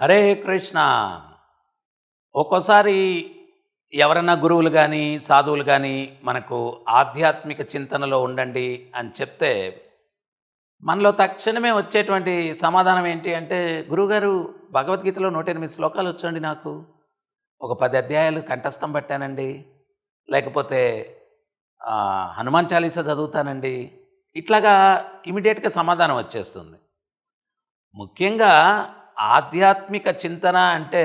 హరే కృష్ణ. ఒక్కోసారి ఎవరన్నా గురువులు కానీ సాధువులు కానీ మనకు ఆధ్యాత్మిక చింతనలో ఉండండి అని చెప్తే మనలో తక్షణమే వచ్చేటువంటి సమాధానం ఏంటి అంటే గురువుగారు భగవద్గీతలో నూట ఎనిమిది శ్లోకాలు వచ్చండి నాకు. ఒక పది అధ్యాయాలు కంఠస్థం పట్టానండి. లేకపోతే హనుమాన్ చాలీసా చదువుతానండి. ఇట్లాగా ఇమీడియట్గా సమాధానం వచ్చేస్తుంది. ముఖ్యంగా ఆధ్యాత్మిక చింతన అంటే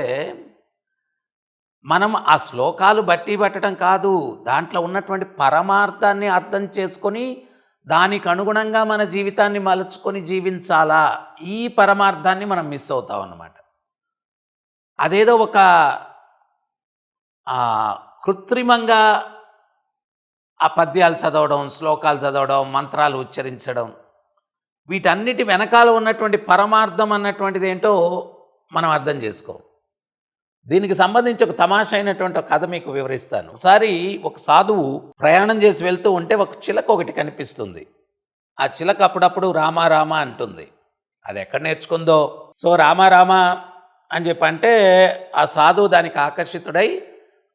మనం ఆ శ్లోకాలు బట్టి పట్టడం కాదు. దాంట్లో ఉన్నటువంటి పరమార్థాన్ని అర్థం చేసుకొని దానికి అనుగుణంగా మన జీవితాన్ని మలుచుకొని జీవించాలా? ఈ పరమార్థాన్ని మనం మిస్ అవుతాం అన్నమాట అదేదో ఒక కృత్రిమంగా ఆ పద్యాలు చదవడం శ్లోకాలు చదవడం మంత్రాలు ఉచ్చరించడం వీటన్నిటి వెనకాల ఉన్నటువంటి పరమార్థం అన్నటువంటిది ఏంటో మనం అర్థం చేసుకో దీనికి సంబంధించి ఒక తమాషా అయినటువంటి ఒక కథ మీకు వివరిస్తాను. ఒకసారి ఒక సాధువు ప్రయాణం చేసి వెళ్తూ ఉంటే ఒక చిలక ఒకటి కనిపిస్తుంది. ఆ చిలక అప్పుడప్పుడు రామా రామా అంటుంది. అది ఎక్కడ నేర్చుకుందో? సో రామా రామా అని చెప్పి అంటే ఆ సాధువు దానికి ఆకర్షితుడై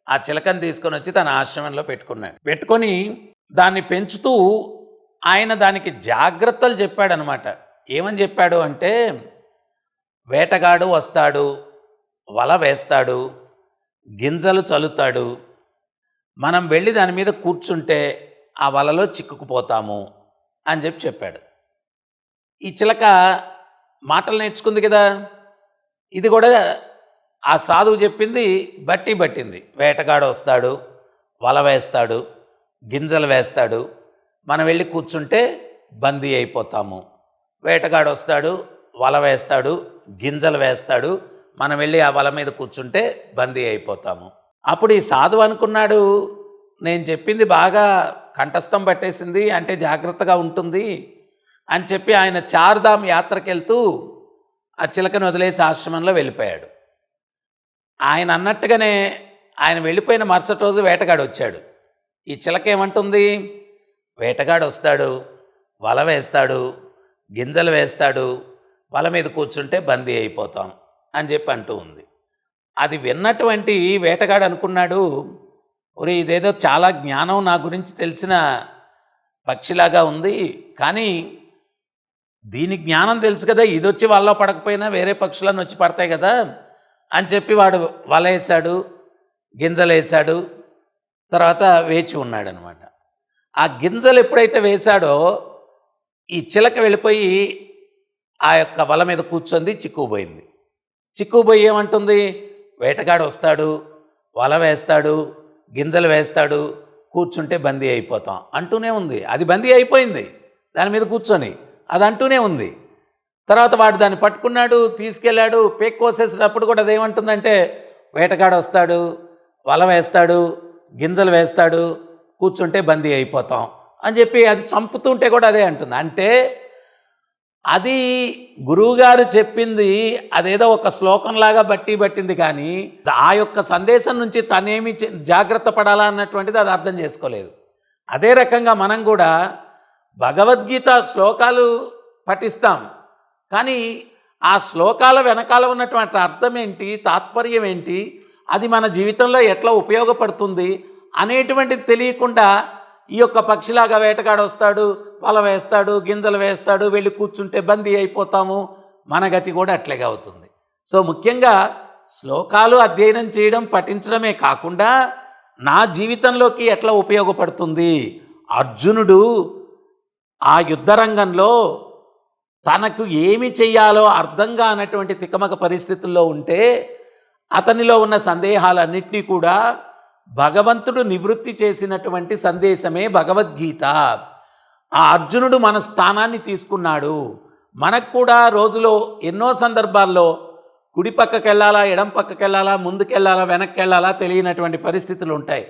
ఆ చిలకని తీసుకొని వచ్చి తన ఆశ్రమంలో పెట్టుకున్నాడు. పెట్టుకొని దాన్ని పెంచుతూ ఆయన దానికి జాగ్రత్తలు చెప్పాడనమాట. ఏమని చెప్పాడు అంటే వేటగాడు వస్తాడు వల వేస్తాడు గింజలు చల్లుతాడు మనం వెళ్ళి దాని మీద కూర్చుంటే ఆ వలలో చిక్కుకుపోతాము అని చెప్పి చెప్పాడు. ఈ చిలక మాటలు నేర్చుకుంది కదా ఇది కూడా ఆ సాధువు చెప్పింది బట్టి పట్టింది. వేటగాడు వస్తాడు వల వేస్తాడు గింజలు వేస్తాడు మనం వెళ్ళి కూర్చుంటే బందీ అయిపోతాము. వేటగాడు వస్తాడు వల వేస్తాడు గింజలు వేస్తాడు. మనం వెళ్ళి ఆ వల మీద కూర్చుంటే బందీ అయిపోతాము. అప్పుడు ఈ సాధువు అనుకున్నాడు నేను చెప్పింది బాగా కంఠస్థం పట్టేసింది అంటే జాగ్రత్తగా ఉంటుంది అని చెప్పి ఆయన చార్ధామ్ యాత్రకు వెళ్తూ ఆ చిలకను వదిలేసి ఆశ్రమంలో వెళ్ళిపోయాడు. ఆయన అన్నట్టుగానే ఆయన వెళ్ళిపోయిన మరుసటి రోజు వేటగాడు వచ్చాడు. ఈ చిలక ఏమంటుంది వేటగాడు వస్తాడు వల వేస్తాడు గింజలు వేస్తాడు వల మీద కూర్చుంటే బందీ అయిపోతాం అని చెప్పి అంటూ ఉంది. అది విన్నటువంటి వేటగాడు అనుకున్నాడు ఒరే ఇదేదో చాలా జ్ఞానం నా గురించి తెలిసిన పక్షిలాగా ఉంది కానీ దీని జ్ఞానం తెలుసు కదా ఇది వచ్చి వాళ్ళలో పడకపోయినా వేరే పక్షులను వచ్చి పడతాయి కదా అని చెప్పి వాడు వల వేసాడు గింజలు వేసాడు తర్వాత వేచి ఉన్నాడు అనమాట ఆ గింజలు ఎప్పుడైతే వేశాడో ఈ చిలక వెళ్ళిపోయి ఆ యొక్క వల మీద కూర్చొంది చిక్కుపోయింది చిక్కుపోయి ఏమంటుంది? వేటగాడు వస్తాడు వల వేస్తాడు గింజలు వేస్తాడు కూర్చుంటే బందీ అయిపోతాం అంటూనే ఉంది. అది బందీ అయిపోయింది. దాని మీద కూర్చొని అది అంటూనే ఉంది. తర్వాత వాడు దాన్ని పట్టుకున్నాడు తీసుకెళ్ళాడు పేక్ కోసేసినప్పుడు కూడా అదేమంటుందంటే వేటగాడు వస్తాడు వల వేస్తాడు గింజలు వేస్తాడు కూర్చుంటే బందీ అయిపోతాం అని చెప్పి అది చంపుతుంటే కూడా అదే అంటుంది. అంటే అది గురువుగారు చెప్పింది అదేదో ఒక శ్లోకంలాగా బట్టి పట్టింది కానీ ఆ యొక్క సందేశం నుంచి తనేమి జాగ్రత్త పడాలా అన్నటువంటిది అది అర్థం చేసుకోలేదు. అదే రకంగా మనం కూడా భగవద్గీత శ్లోకాలు పఠిస్తాం. కానీ ఆ శ్లోకాల వెనకాల ఉన్నటువంటి అర్థం ఏంటి తాత్పర్యం ఏంటి అది మన జీవితంలో ఎట్లా ఉపయోగపడుతుంది అనేటువంటిది తెలియకుండా ఈ యొక్క పక్షిలాగా వేటగాడు వస్తాడు వల వేస్తాడు గింజలు వేస్తాడు వెళ్ళి కూర్చుంటే బందీ అయిపోతాము. మన గతి కూడా అట్లాగే అవుతుంది. సో ముఖ్యంగా శ్లోకాలు అధ్యయనం చేయడం పఠించడమే కాకుండా నా జీవితంలోకి ఎట్లా ఉపయోగపడుతుంది? అర్జునుడు ఆ యుద్ధరంగంలో తనకు ఏమి చెయ్యాలో అర్థం కానటువంటి తికమక పరిస్థితుల్లో ఉంటే అతనిలో ఉన్న సందేహాలన్నింటినీ కూడా భగవంతుడు నివృత్తి చేసినటువంటి సందేశమే భగవద్గీత. ఆ అర్జునుడు మన స్థానాన్ని తీసుకున్నాడు. మనకు కూడా రోజులో ఎన్నో సందర్భాల్లో కుడి పక్కకి వెళ్ళాలా ఎడం పక్కకి వెళ్ళాలా ముందుకెళ్ళాలా వెనక్కి వెళ్ళాలా తెలియనటువంటి పరిస్థితులు ఉంటాయి.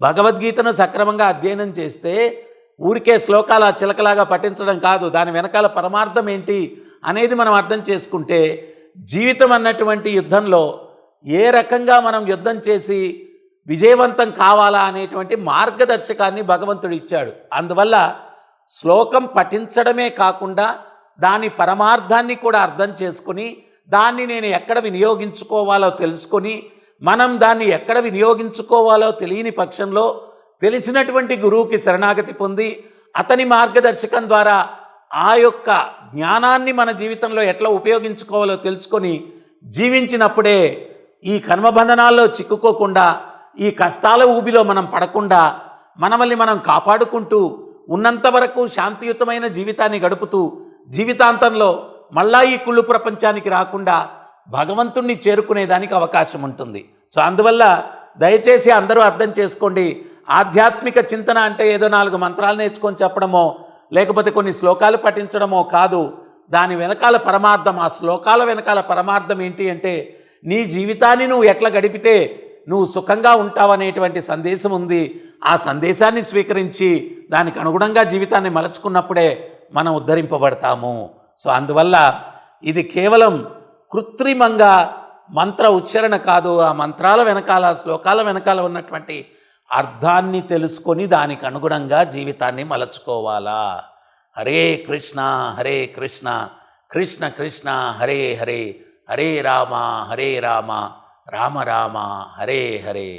భగవద్గీతను సక్రమంగా అధ్యయనం చేస్తే ఊరికే శ్లోకాల చిలకలాగా పఠించడం కాదు. దాని వెనకాల పరమార్థం ఏంటి అనేది మనం అర్థం చేసుకుంటే జీవితం అన్నటువంటి యుద్ధంలో ఏ రకంగా మనం యుద్ధం చేసి విజయవంతం కావాలా అనేటువంటి మార్గదర్శకాన్ని భగవంతుడు ఇచ్చాడు. అందువల్ల శ్లోకం పఠించడమే కాకుండా దాని పరమార్థాన్ని కూడా అర్థం చేసుకుని దాన్ని నేను ఎక్కడ వినియోగించుకోవాలో తెలుసుకొని మనం దాన్ని ఎక్కడ వినియోగించుకోవాలో తెలియని పక్షంలో తెలిసినటువంటి గురువుకి శరణాగతి పొంది అతని మార్గదర్శకం ద్వారా ఆ యొక్క జ్ఞానాన్ని మన జీవితంలో ఎట్లా ఉపయోగించుకోవాలో తెలుసుకొని జీవించినప్పుడే ఈ కర్మబంధనాల్లో చిక్కుకోకుండా ఈ కష్టాల ఊబిలో మనం పడకుండా మనమల్ని మనం కాపాడుకుంటూ ఉన్నంత వరకు శాంతియుతమైన జీవితాన్ని గడుపుతూ జీవితాంతంలో మళ్ళా ఈ కుళ్ళు ప్రపంచానికి రాకుండా భగవంతుణ్ణి చేరుకునేదానికి అవకాశం ఉంటుంది. సో అందువల్ల దయచేసి అందరూ అర్థం చేసుకోండి. ఆధ్యాత్మిక చింతన అంటే ఏదో నాలుగు మంత్రాలు నేర్చుకొని చెప్పడమో లేకపోతే కొన్ని శ్లోకాలు పఠించడమో కాదు. దాని వెనకాల పరమార్థం ఆ శ్లోకాల వెనకాల పరమార్థం ఏంటి అంటే నీ జీవితాన్ని నువ్వు ఎట్లా గడిపితే నువ్వు సుఖంగా ఉంటావనేటువంటి సందేశం ఉంది. ఆ సందేశాన్ని స్వీకరించి దానికి అనుగుణంగా జీవితాన్ని మలచుకున్నప్పుడే మనం ఉద్ధరింపబడతాము. సో అందువల్ల ఇది కేవలం కృత్రిమంగా మంత్ర ఉచ్చారణ కాదు ఆ మంత్రాల వెనకాల శ్లోకాల వెనకాల ఉన్నటువంటి అర్థాన్ని తెలుసుకొని దానికి అనుగుణంగా జీవితాన్ని మలచుకోవాలా. హరే కృష్ణ హరే కృష్ణ కృష్ణ కృష్ణ హరే హరే హరే రామ హరే రామ. రామ రామ హరే హరే